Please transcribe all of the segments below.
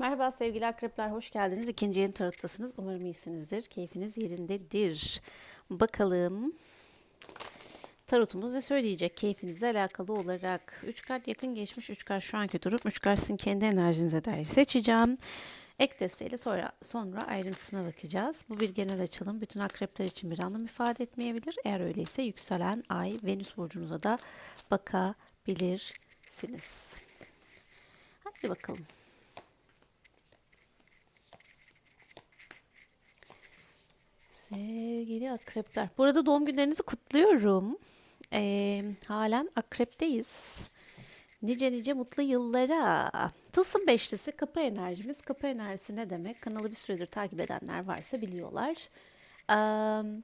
Merhaba sevgili akrepler, hoş geldiniz. İkinci yeni tarottasınız. Umarım iyisinizdir. Keyfiniz yerindedir. Bakalım tarotumuz ne söyleyecek keyfinizle alakalı olarak. 3 kart yakın geçmiş, 3 kart şu anki durum, 3 kart sizin kendi enerjinize dair seçeceğim. Ek desteğiyle sonra, sonra ayrıntısına bakacağız. Bu bir genel açılım. Bütün akrepler için bir anlam ifade etmeyebilir. Eğer öyleyse yükselen ay, Venüs burcunuza da bakabilirsiniz. Hadi bakalım. Sevgili akrepler. Burada doğum günlerinizi kutluyorum. Ee, halen akrepteyiz. Nice nice mutlu yıllara. Tılsım beşlisi kapı enerjimiz. Kapı enerjisi ne demek? Kanalı bir süredir takip edenler varsa biliyorlar. Ee,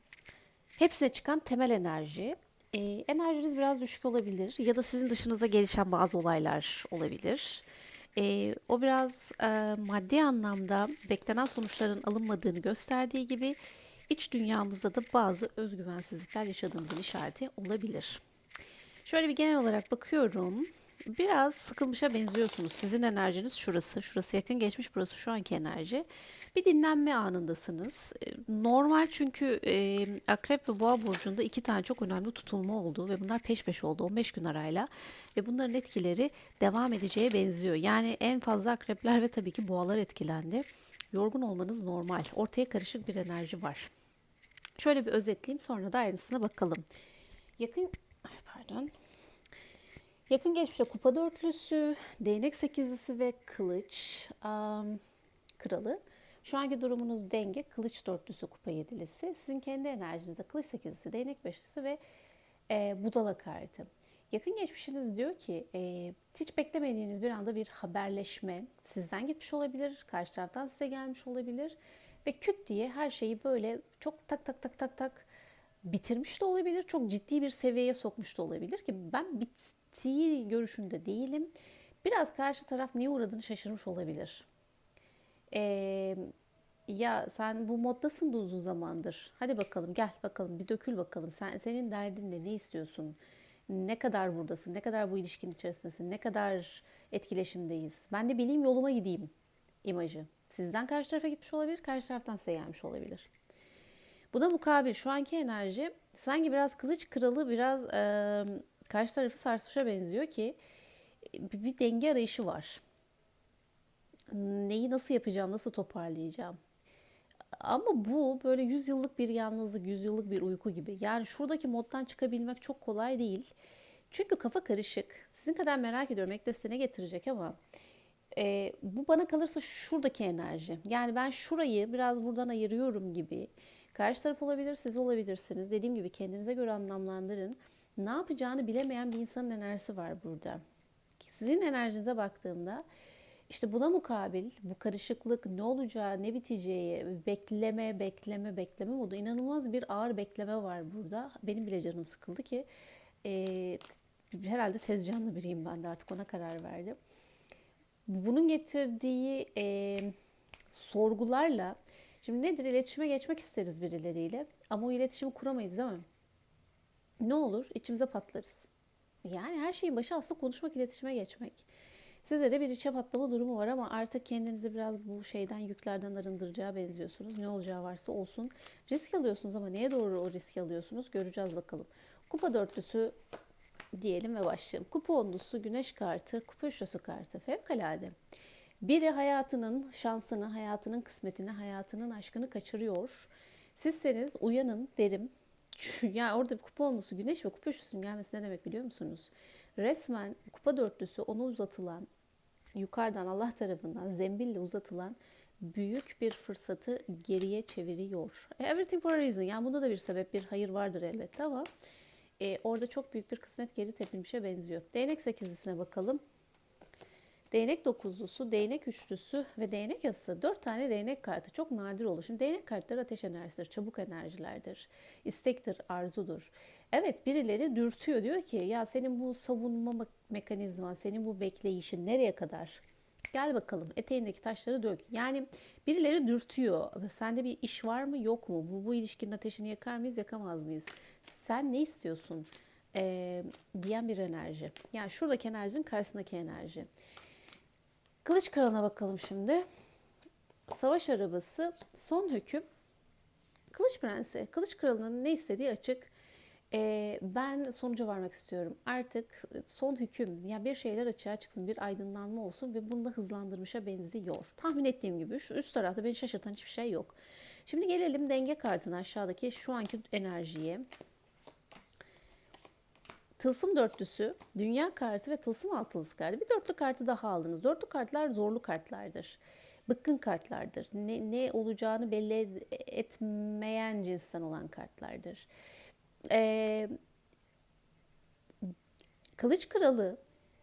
hepsine çıkan temel enerji. Ee, enerjiniz biraz düşük olabilir ya da sizin dışınıza gelişen bazı olaylar olabilir. Ee, o biraz e, maddi anlamda beklenen sonuçların alınmadığını gösterdiği gibi iç dünyamızda da bazı özgüvensizlikler yaşadığımızın işareti olabilir. Şöyle bir genel olarak bakıyorum. Biraz sıkılmışa benziyorsunuz. Sizin enerjiniz şurası. Şurası yakın geçmiş, burası şu anki enerji. Bir dinlenme anındasınız. E, Normal çünkü e, Akrep ve Boğa burcunda iki tane çok önemli tutulma oldu ve bunlar peş peşe oldu 15 gün arayla ve bunların etkileri devam edeceğe benziyor. Yani en fazla akrepler ve tabii ki boğalar etkilendi. Yorgun olmanız normal. Ortaya karışık bir enerji var. Şöyle bir özetleyeyim sonra da ayrıntısına bakalım. Yakın pardon. Yakın geçmişte kupa dörtlüsü, değnek sekizlisi ve kılıç am, kralı. Şu anki durumunuz denge, kılıç dörtlüsü, kupa yedilisi. Sizin kendi enerjinizde kılıç sekizlisi, değnek beşlisi ve e, budala kartı. Yakın geçmişiniz diyor ki e, hiç beklemediğiniz bir anda bir haberleşme sizden gitmiş olabilir, karşı taraftan size gelmiş olabilir ve küt diye her şeyi böyle çok tak tak tak tak tak bitirmiş de olabilir, çok ciddi bir seviyeye sokmuş da olabilir ki ben bittiği görüşünde değilim. Biraz karşı taraf neye uğradığını şaşırmış olabilir. Ee, ya sen bu moddasın da uzun zamandır. Hadi bakalım gel bakalım bir dökül bakalım. Sen senin derdin ne? Ne istiyorsun? Ne kadar buradasın? Ne kadar bu ilişkinin içerisindesin? Ne kadar etkileşimdeyiz? Ben de bileyim yoluma gideyim imajı. Sizden karşı tarafa gitmiş olabilir, karşı taraftan size gelmiş olabilir. Buna mukabil şu anki enerji sanki biraz kılıç kralı biraz e, karşı tarafı sarsmışa benziyor ki bir denge arayışı var. Neyi nasıl yapacağım, nasıl toparlayacağım? Ama bu böyle 100 yıllık bir yalnızlık, 100 yıllık bir uyku gibi. Yani şuradaki moddan çıkabilmek çok kolay değil. Çünkü kafa karışık. Sizin kadar merak ediyorum ek desteğine getirecek ama e, bu bana kalırsa şuradaki enerji. Yani ben şurayı biraz buradan ayırıyorum gibi. Karşı taraf olabilir, siz olabilirsiniz. Dediğim gibi kendinize göre anlamlandırın. Ne yapacağını bilemeyen bir insanın enerjisi var burada. Sizin enerjinize baktığımda işte buna mukabil bu karışıklık ne olacağı, ne biteceği, bekleme, bekleme, bekleme modu inanılmaz bir ağır bekleme var burada. Benim bile canım sıkıldı ki e, herhalde tez canlı biriyim ben de artık ona karar verdim. Bunun getirdiği e, sorgularla şimdi nedir iletişime geçmek isteriz birileriyle ama o iletişimi kuramayız değil mi? Ne olur içimize patlarız. Yani her şeyin başı aslında konuşmak, iletişime geçmek. Size de bir içe patlama durumu var ama artık kendinizi biraz bu şeyden, yüklerden arındıracağı benziyorsunuz. Ne olacağı varsa olsun. Risk alıyorsunuz ama neye doğru o risk alıyorsunuz? Göreceğiz bakalım. Kupa dörtlüsü diyelim ve başlayalım. Kupa onlusu, güneş kartı, kupa üçlüsü kartı. Fevkalade. Biri hayatının şansını, hayatının kısmetini, hayatının aşkını kaçırıyor. Sizseniz uyanın derim. Yani orada kupa onlusu, güneş ve kupa üçlüsünün gelmesi ne demek biliyor musunuz? Resmen kupa dörtlüsü ona uzatılan, yukarıdan Allah tarafından zembille uzatılan büyük bir fırsatı geriye çeviriyor. Everything for a reason. Yani bunda da bir sebep, bir hayır vardır elbette ama e, orada çok büyük bir kısmet geri tepilmişe benziyor. Değnek sekizlisine bakalım. Değnek dokuzlusu, değnek üçlüsü ve değnek yasası. Dört tane değnek kartı çok nadir olur. Şimdi değnek kartları ateş enerjisidir, çabuk enerjilerdir, istektir, arzudur. Evet birileri dürtüyor diyor ki ya senin bu savunma mekanizman, senin bu bekleyişin nereye kadar? Gel bakalım eteğindeki taşları dök. Yani birileri dürtüyor. Sende bir iş var mı yok mu? Bu, bu ilişkinin ateşini yakar mıyız yakamaz mıyız? Sen ne istiyorsun? Ee, diyen bir enerji. Yani şuradaki enerjinin karşısındaki enerji. Kılıç kralına bakalım şimdi. Savaş arabası, son hüküm. Kılıç prensi, kılıç kralının ne istediği açık. Ee, ben sonuca varmak istiyorum. Artık son hüküm, ya bir şeyler açığa çıksın, bir aydınlanma olsun ve bunu da hızlandırmışa benziyor. Tahmin ettiğim gibi şu üst tarafta beni şaşırtan hiçbir şey yok. Şimdi gelelim denge kartına aşağıdaki şu anki enerjiye. Tılsım dörtlüsü, dünya kartı ve tılsım altılısı kartı. Bir dörtlü kartı daha aldınız. Dörtlü kartlar zorlu kartlardır. Bıkkın kartlardır. Ne, ne olacağını belli etmeyen cinsten olan kartlardır. Ee, Kılıç Kralı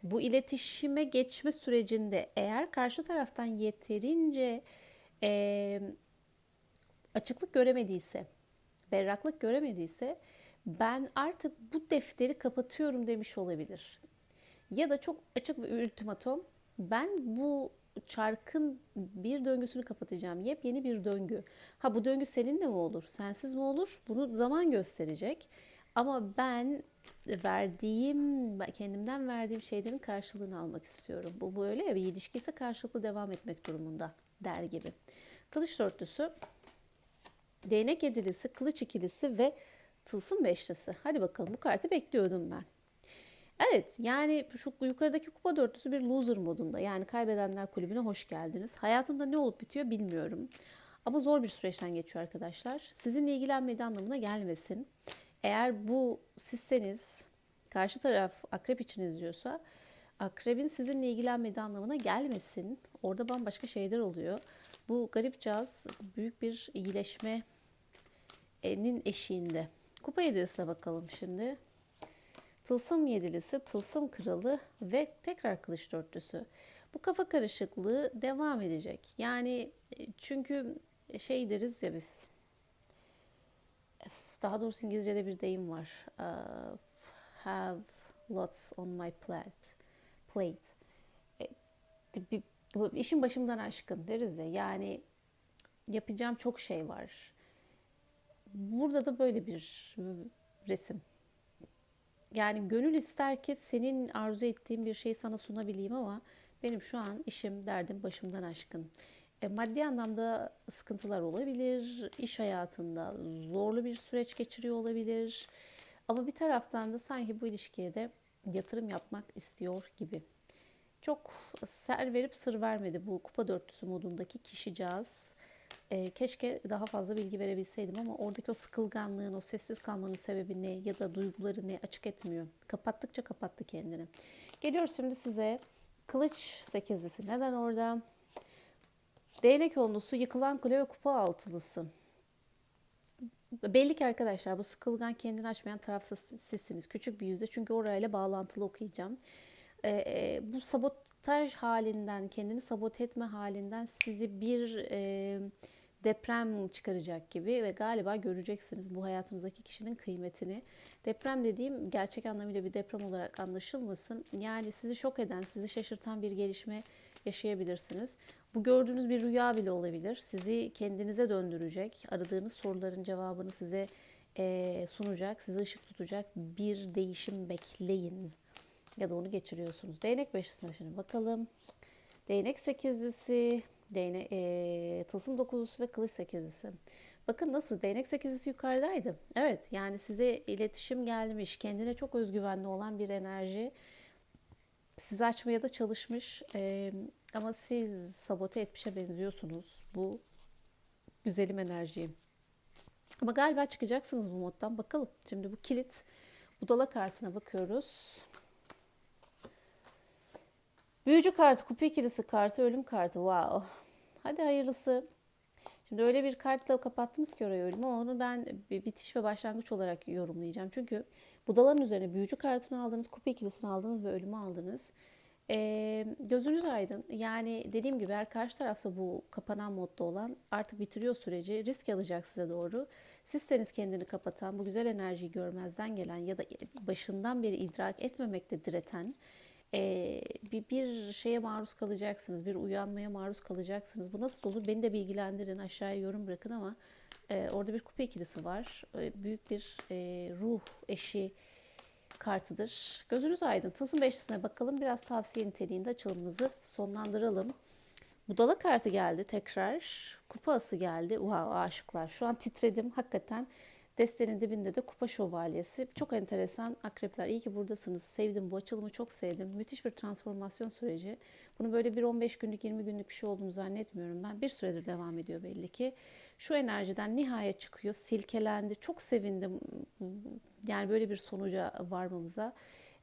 bu iletişime geçme sürecinde eğer karşı taraftan yeterince e, açıklık göremediyse, berraklık göremediyse ben artık bu defteri kapatıyorum demiş olabilir. Ya da çok açık bir ultimatom ben bu çarkın bir döngüsünü kapatacağım. Yepyeni bir döngü. Ha bu döngü seninle mi olur, sensiz mi olur? Bunu zaman gösterecek. Ama ben verdiğim, kendimden verdiğim şeylerin karşılığını almak istiyorum. Bu böyle ya bir ilişki ise karşılıklı devam etmek durumunda der gibi. Kılıç dörtlüsü, değnek yedilisi, kılıç ikilisi ve tılsım beşlisi. Hadi bakalım bu kartı bekliyordum ben. Evet yani şu yukarıdaki kupa dörtlüsü bir loser modunda. Yani kaybedenler kulübüne hoş geldiniz. Hayatında ne olup bitiyor bilmiyorum. Ama zor bir süreçten geçiyor arkadaşlar. Sizinle ilgilenmediği anlamına gelmesin. Eğer bu sizseniz, karşı taraf akrep için izliyorsa, akrebin sizinle ilgilenmediği anlamına gelmesin. Orada bambaşka şeyler oluyor. Bu garip caz büyük bir iyileşmenin eşiğinde. Kupa yedilisine bakalım şimdi. Tılsım yedilisi, tılsım kralı ve tekrar kılıç dörtlüsü. Bu kafa karışıklığı devam edecek. Yani e, çünkü şey deriz ya biz. Daha doğrusu İngilizce'de bir deyim var. Uh, have lots on my plate. Plate. E, işin başımdan aşkın deriz ya. Yani yapacağım çok şey var. Burada da böyle bir resim. Yani gönül ister ki senin arzu ettiğin bir şeyi sana sunabileyim ama benim şu an işim, derdim başımdan aşkın. E, maddi anlamda sıkıntılar olabilir, iş hayatında zorlu bir süreç geçiriyor olabilir. Ama bir taraftan da sanki bu ilişkiye de yatırım yapmak istiyor gibi. Çok ser verip sır vermedi bu kupa dörtlüsü modundaki kişicağız. E, keşke daha fazla bilgi verebilseydim ama oradaki o sıkılganlığın, o sessiz kalmanın sebebi ne ya da duyguları ne açık etmiyor. Kapattıkça kapattı kendini. Geliyoruz şimdi size kılıç sekizlisi. Neden orada? Değnek onlusu, yıkılan kule ve kupa altılısı. Belli ki arkadaşlar bu sıkılgan kendini açmayan taraf sizsiniz. Küçük bir yüzde çünkü orayla bağlantılı okuyacağım. Ee, bu sabotaj halinden, kendini sabote etme halinden sizi bir e, deprem çıkaracak gibi ve galiba göreceksiniz bu hayatımızdaki kişinin kıymetini. Deprem dediğim gerçek anlamıyla bir deprem olarak anlaşılmasın. Yani sizi şok eden, sizi şaşırtan bir gelişme yaşayabilirsiniz. Bu gördüğünüz bir rüya bile olabilir. Sizi kendinize döndürecek, aradığınız soruların cevabını size e, sunacak, size ışık tutacak bir değişim bekleyin. Ya da onu geçiriyorsunuz. Değnek beşlisine şimdi bakalım. Değnek sekizlisi, değne, e, tılsım dokuzlusu ve kılıç sekizlisi. Bakın nasıl değnek sekizlisi yukarıdaydı. Evet yani size iletişim gelmiş, kendine çok özgüvenli olan bir enerji sizi açmaya da çalışmış. E, ama siz sabote etmişe benziyorsunuz bu güzelim enerjiyi. Ama galiba çıkacaksınız bu moddan. Bakalım. Şimdi bu kilit budala kartına bakıyoruz. Büyücü kartı, kupa ikilisi kartı, ölüm kartı. Wow. Hadi hayırlısı. Şimdi öyle bir kartla kapattınız ki orayı ölümü. Onu ben bitiş ve başlangıç olarak yorumlayacağım. Çünkü budaların üzerine büyücü kartını aldınız, kupa ikilisini aldınız ve ölümü aldınız. E, gözünüz aydın. Yani dediğim gibi eğer karşı tarafta bu kapanan modda olan artık bitiriyor süreci. Risk alacak size doğru. Sizseniz kendini kapatan, bu güzel enerjiyi görmezden gelen ya da başından beri idrak etmemekte direten e, bir, bir şeye maruz kalacaksınız. Bir uyanmaya maruz kalacaksınız. Bu nasıl olur? Beni de bilgilendirin. Aşağıya yorum bırakın ama e, orada bir kupa ikilisi var. E, büyük bir e, ruh eşi kartıdır. Gözünüz aydın. Tılsım beşlisine bakalım. Biraz tavsiye niteliğinde açılımımızı sonlandıralım. Budala kartı geldi tekrar. Kupa ası geldi. Wow, aşıklar. Şu an titredim. Hakikaten destenin dibinde de kupa şövalyesi. Çok enteresan akrepler. İyi ki buradasınız. Sevdim bu açılımı çok sevdim. Müthiş bir transformasyon süreci. Bunu böyle bir 15 günlük 20 günlük bir şey olduğunu zannetmiyorum ben. Bir süredir devam ediyor belli ki. Şu enerjiden nihayet çıkıyor. Silkelendi. Çok sevindim. Yani böyle bir sonuca varmamıza.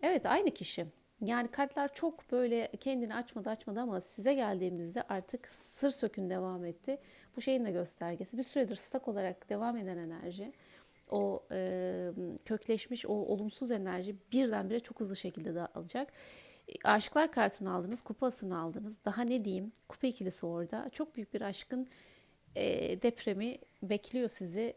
Evet aynı kişi. Yani kartlar çok böyle kendini açmadı açmadı ama size geldiğimizde artık sır sökün devam etti. Bu şeyin de göstergesi. Bir süredir stak olarak devam eden enerji, o e, kökleşmiş o olumsuz enerji birdenbire çok hızlı şekilde dağılacak. Aşıklar kartını aldınız, kupasını aldınız. Daha ne diyeyim? Kupa ikilisi orada. Çok büyük bir aşkın e, depremi bekliyor sizi.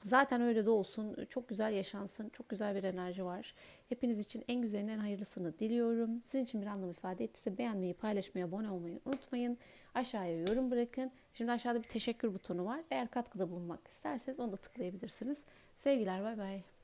Zaten öyle de olsun. Çok güzel yaşansın. Çok güzel bir enerji var. Hepiniz için en güzelinin en hayırlısını diliyorum. Sizin için bir anlam ifade ettiyse beğenmeyi, paylaşmayı, abone olmayı unutmayın. Aşağıya yorum bırakın. Şimdi aşağıda bir teşekkür butonu var. Eğer katkıda bulunmak isterseniz onu da tıklayabilirsiniz. Sevgiler, bay bay.